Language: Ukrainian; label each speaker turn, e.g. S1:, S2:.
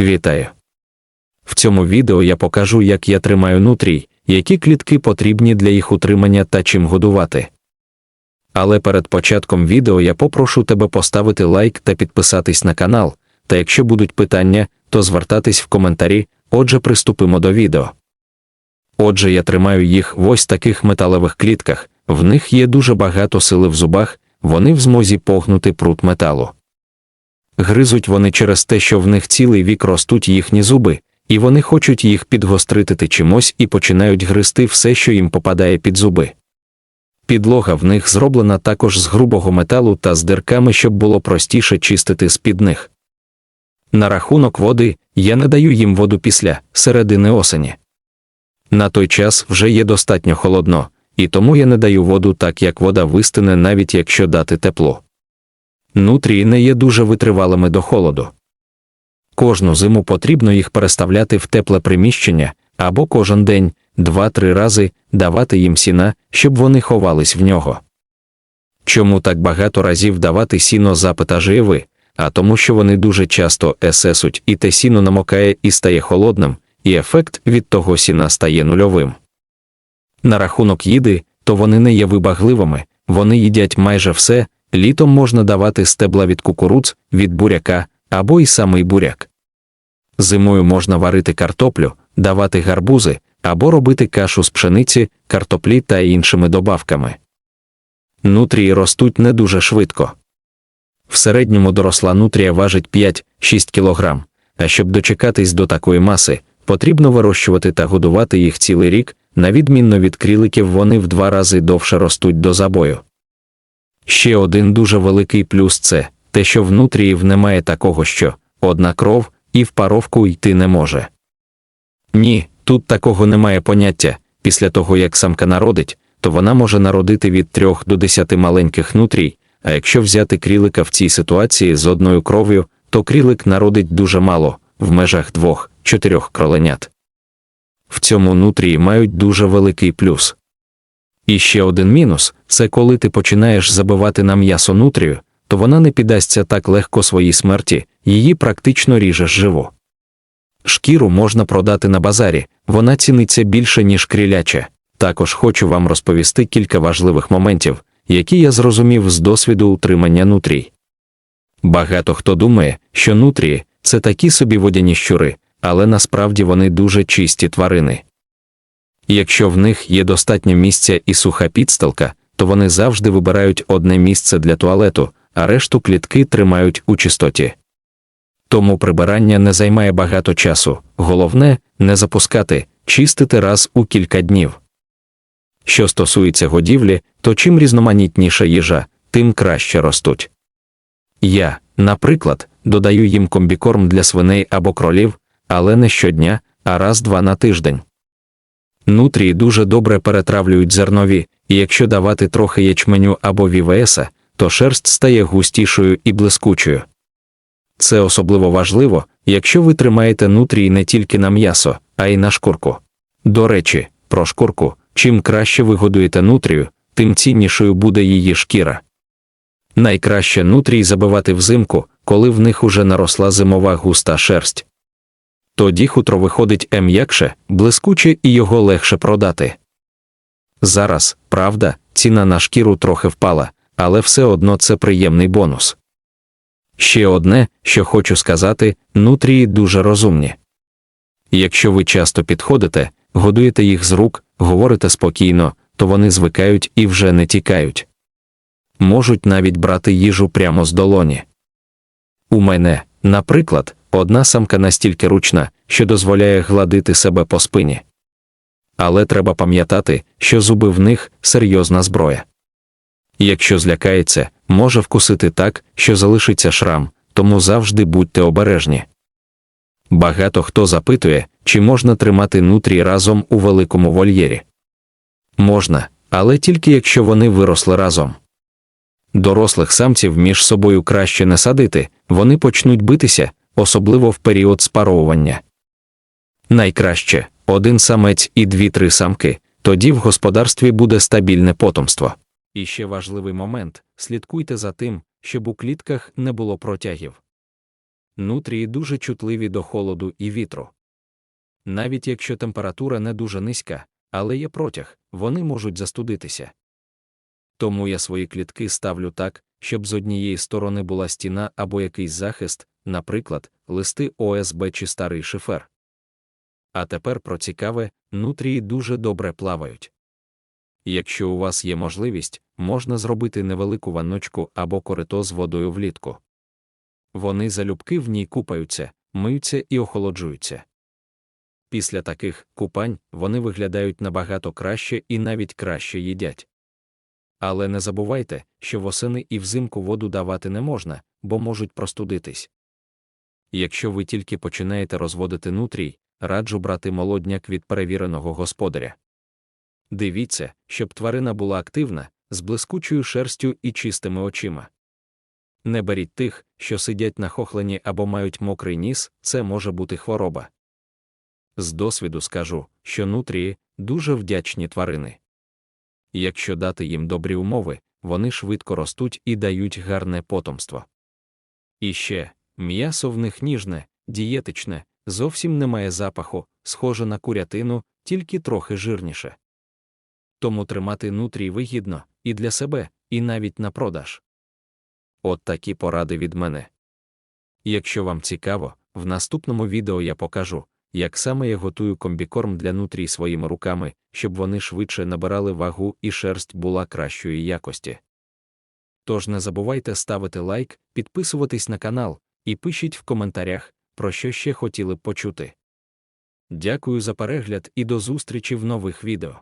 S1: Вітаю! В цьому відео я покажу, як я тримаю нутрій, які клітки потрібні для їх утримання та чим годувати. Але перед початком відео я попрошу тебе поставити лайк та підписатись на канал, та якщо будуть питання, то звертатись в коментарі, отже, приступимо до відео. Отже, я тримаю їх в ось таких металевих клітках, в них є дуже багато сили в зубах, вони в змозі погнути прут металу. Гризуть вони через те, що в них цілий вік ростуть їхні зуби, і вони хочуть їх підгострити чимось і починають гризти все, що їм попадає під зуби. Підлога в них зроблена також з грубого металу та з дирками, щоб було простіше чистити з-під них. На рахунок води я не даю їм воду після середини осені. На той час вже є достатньо холодно, і тому я не даю воду так, як вода вистине, навіть якщо дати тепло. Нутрії не є дуже витривалими до холоду. Кожну зиму потрібно їх переставляти в тепле приміщення або кожен день, два-три рази давати їм сіна, щоб вони ховались в нього. Чому так багато разів давати сіно запита ви, а тому, що вони дуже часто есесуть, і те сіно намокає і стає холодним, і ефект від того сіна стає нульовим. На рахунок їди, то вони не є вибагливими, вони їдять майже все, літом можна давати стебла від кукуруц, від буряка або й самий буряк. Зимою можна варити картоплю, давати гарбузи або робити кашу з пшениці, картоплі та іншими добавками. Нутрії ростуть не дуже швидко. В середньому доросла нутрія важить 5-6 кг, а щоб дочекатись до такої маси, потрібно вирощувати та годувати їх цілий рік, на відмінно від кріликів вони в два рази довше ростуть до забою. Ще один дуже великий плюс це те, що в нутріїв немає такого, що одна кров і в паровку йти не може. Ні, тут такого немає поняття. Після того, як самка народить, то вона може народити від трьох до десяти маленьких нутрій, а якщо взяти крілика в цій ситуації з одною кров'ю, то крілик народить дуже мало, в межах двох-чотирьох кроленят. В цьому нутрії мають дуже великий плюс. І ще один мінус це коли ти починаєш забивати на м'ясо нутрію, то вона не піддасться так легко своїй смерті, її практично ріжеш живо. Шкіру можна продати на базарі, вона ціниться більше, ніж кріляча. Також хочу вам розповісти кілька важливих моментів, які я зрозумів з досвіду утримання нутрій. Багато хто думає, що нутрії це такі собі водяні щури, але насправді вони дуже чисті тварини. Якщо в них є достатньо місця і суха підстилка, то вони завжди вибирають одне місце для туалету, а решту клітки тримають у чистоті. Тому прибирання не займає багато часу, головне не запускати, чистити раз у кілька днів. Що стосується годівлі, то чим різноманітніша їжа, тим краще ростуть. Я, наприклад, додаю їм комбікорм для свиней або кролів, але не щодня, а раз-два на тиждень. Нутрії дуже добре перетравлюють зернові, і якщо давати трохи ячменю або вівеса, то шерсть стає густішою і блискучою. Це особливо важливо, якщо ви тримаєте нутрії не тільки на м'ясо, а й на шкурку. До речі, про шкурку чим краще ви годуєте нутрію, тим ціннішою буде її шкіра. Найкраще нутрій забивати взимку, коли в них уже наросла зимова густа шерсть. Тоді хутро виходить м'якше, блискуче і його легше продати. Зараз, правда, ціна на шкіру трохи впала, але все одно це приємний бонус. Ще одне, що хочу сказати, нутрії дуже розумні. Якщо ви часто підходите, годуєте їх з рук, говорите спокійно, то вони звикають і вже не тікають. Можуть навіть брати їжу прямо з долоні. У мене, наприклад, одна самка настільки ручна, що дозволяє гладити себе по спині. Але треба пам'ятати, що зуби в них серйозна зброя. Якщо злякається, може вкусити так, що залишиться шрам, тому завжди будьте обережні. Багато хто запитує, чи можна тримати нутрі разом у великому вольєрі. Можна, але тільки якщо вони виросли разом. Дорослих самців між собою краще не садити, вони почнуть битися, особливо в період спаровування. Найкраще один самець і дві-три самки, тоді в господарстві буде стабільне потомство. І ще важливий момент слідкуйте за тим, щоб у клітках не було протягів. Нутрії дуже чутливі до холоду і вітру. Навіть якщо температура не дуже низька, але є протяг, вони можуть застудитися. Тому я свої клітки ставлю так, щоб з однієї сторони була стіна або якийсь захист, наприклад, листи ОСБ чи старий шифер. А тепер про цікаве, нутрії дуже добре плавають. Якщо у вас є можливість, можна зробити невелику ванночку або корито з водою влітку. Вони залюбки в ній купаються, миються і охолоджуються. Після таких купань вони виглядають набагато краще і навіть краще їдять. Але не забувайте, що восени і взимку воду давати не можна, бо можуть простудитись. Якщо ви тільки починаєте розводити нутрій, раджу брати молодняк від перевіреного господаря. Дивіться, щоб тварина була активна, з блискучою шерстю і чистими очима. Не беріть тих, що сидять нахохлені або мають мокрий ніс, це може бути хвороба. З досвіду скажу, що нутрії дуже вдячні тварини. Якщо дати їм добрі умови, вони швидко ростуть і дають гарне потомство. І ще м'ясо в них ніжне, дієтичне, зовсім не має запаху, схоже на курятину, тільки трохи жирніше. Тому тримати нутрій вигідно і для себе, і навіть на продаж. От такі поради від мене. Якщо вам цікаво, в наступному відео я покажу, як саме я готую комбікорм для нутрій своїми руками, щоб вони швидше набирали вагу і шерсть була кращої якості. Тож не забувайте ставити лайк, підписуватись на канал і пишіть в коментарях, про що ще хотіли б почути. Дякую за перегляд і до зустрічі в нових відео.